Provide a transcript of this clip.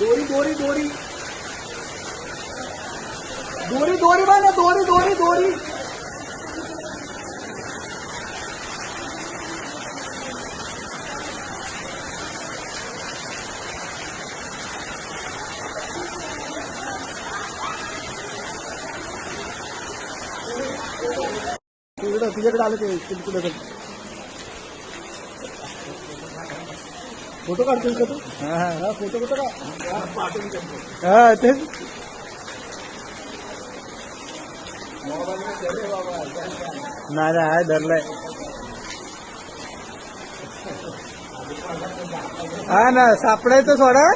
दोरी दोरी दोरी दोरी दोरी बांधा दोरी दोरी दोरी आलं ते कुठे फोटो काढतोय का तू? हा फोटो कुठं का हा तेच. नाही नाही आहे धरलंय. हा ना सापडायचं सोडा.